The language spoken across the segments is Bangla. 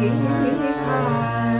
King.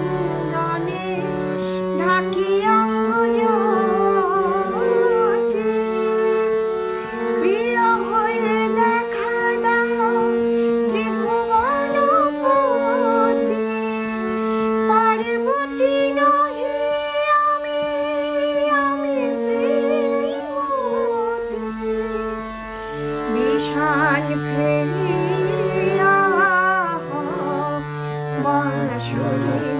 চন্দনে ঢাকি অঙ্গ জ্যোতি। প্রিয় হয়ে দেখা দাও ত্রিভুবনপতি পার্বতী নহি আমি আমি শ্রীমতী। বিষাণ ফেলিয়া বাঁশুরি